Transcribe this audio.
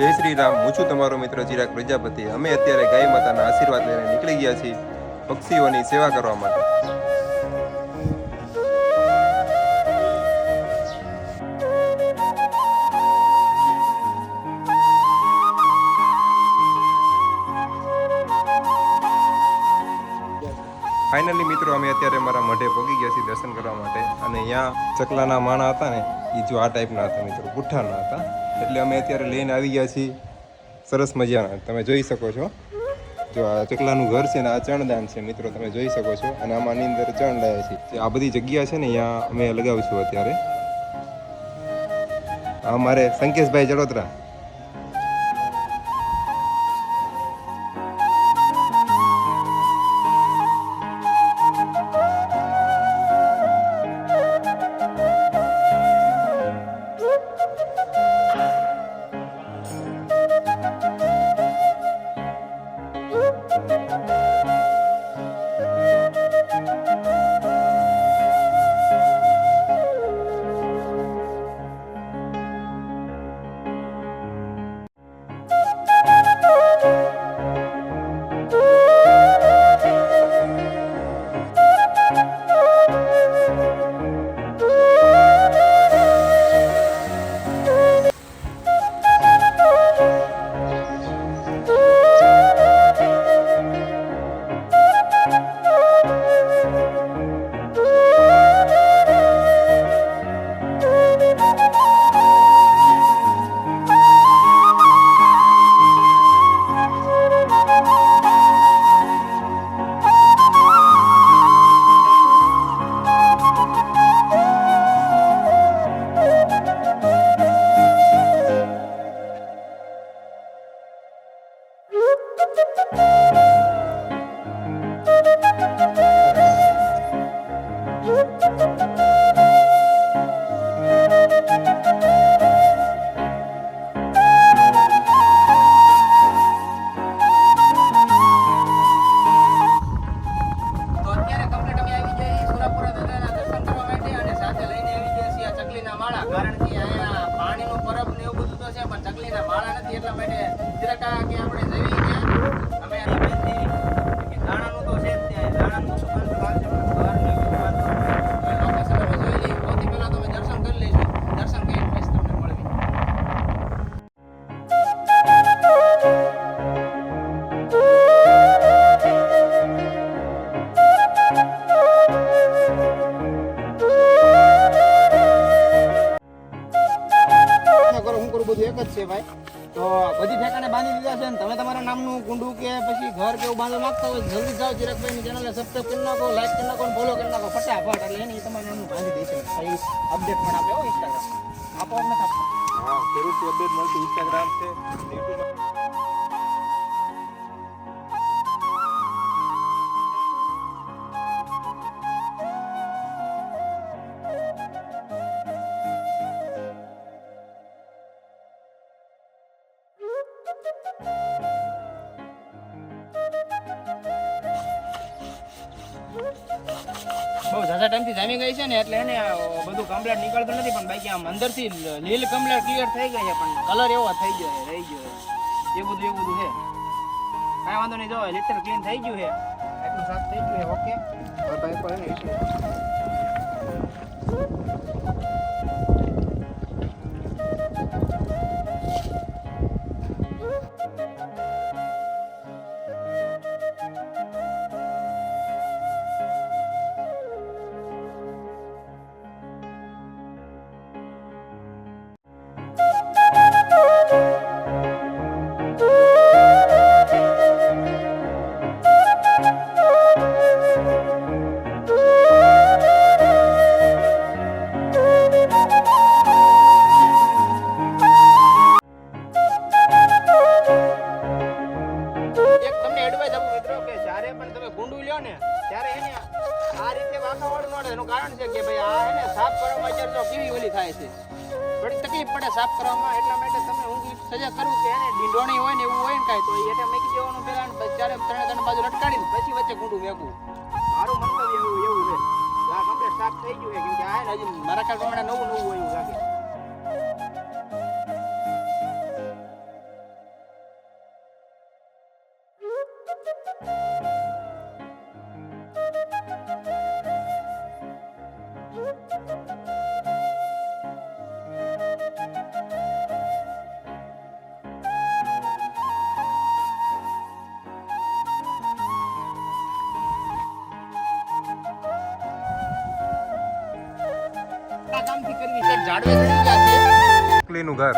જય શ્રી રામ. હું છું તમારો મિત્ર ચિરાગ પ્રજાપતિ. અમે અત્યારે ગાય માતાના આશીર્વાદ લઈને નીકળી ગયા છીએ પક્ષીઓની સેવા કરવા માટે. ફાઇનલી મિત્રો, અમે અત્યારે મારા મઢે ભોગી ગયા છીએ દર્શન કરવા માટે. અને અહીંયા ચકલાના માણા હતા ને એ જો આ ટાઈપના હતા મિત્રો પુઠ્ઠાના હતા. એટલે અમે અત્યારે લઈને આવી ગયા છીએ. સરસ મજાના. તમે જોઈ શકો છો. જો આ ચકલાનું ઘર છે ને, આ ચણદાન છે, મિત્રો, તમે જોઈ શકો છો. અને આમાંની અંદર ચણ લાયા છે આ બધી જગ્યા છે ને, અહીંયા અમે લગાવીશું અત્યારે. આ મારે સંકેશભાઈ જડોતરા કારણ કે અહીંયા પાણીનું ને એવું બધું તો છે, પણ ચકલીના માળા નથી માટે જરાક આપણે જઈએ ત્યાં. અમે પ્રયત્ન કરો, હું કરું બધું એક જ છે ભાઈ. તો બધી ઠેકાણે બાંધી દીધા છે ને તમે તમારા નામનું કુંડું કે પછી ઘર કે એવું બાંધવા માંગતા હોય જલ્દી જાઓ ચિરાગભાઈની ચેનલને સબસ્ક્રાઈબ કરી નાખો લાઈક કરી નાખો ફોલો કરી નાખો. ફટાફટ, એટલે એની તમારું નામનું બાંધી દઈશું. પછી અપડેટ પણ આપે ઇન્સ્ટાગ્રામ આપો અમને હા ખેડૂત અપડેટ મળશે. ઇન્સ્ટાગ્રામ છે યુટ્યુબ બહુ ઝાઝા ટાઈમથી જામી ગઈ છે ને, એટલે એને બધું કમ્પ્લેટ નીકળતું નથી, પણ બાકી આમ અંદરથી લીલ કમ્પ્લેટ ક્લિયર થઈ ગઈ છે, પણ કલર એવો થઈ ગયો છે, રહી ગયો છે. એ બધું એ બધું છે. કાંઈ વાંધો નહીં, જો લિટર ક્લીન થઈ ગયું છે. એટલું સાફ થઈ ગયું છે, ઓકે? હવે ભાઈ કોઈ એડવાઇસ આપું મિત્રો કે જ્યારે પણ તમે કુંડું લ્યો ને, ત્યારે એને આ રીતે વાંકાવાળું ન હોય એનું કારણ છે કે ભાઈ આ એને સાફ કરવામાં અત્યારે તો કેવી ઓલી થાય છે. થોડી તકલીફ પડે સાફ કરવામાં, એટલા માટે તમે હું સજા કરું કે એને ડીંડોણી હોય ને એવું હોય ને કાંઈ, તો એને મેકી દેવાનું પહેલા ત્યારે ત્રણે ત્રણ બાજુ લટકાડીને પછી વચ્ચે કુંડું મેકવું. મારું મંતવ્ય એવું એવું છે. આ કમ્પ્લેટ સાફ થઈ ગયું કેમ કે આ હજી મારા ખ્યાલ પ્રમાણે નવું નવું હોય એવું લાગે. કરવી ઝાડવે ચડી ગયા છે? ચકલીનું ઘર.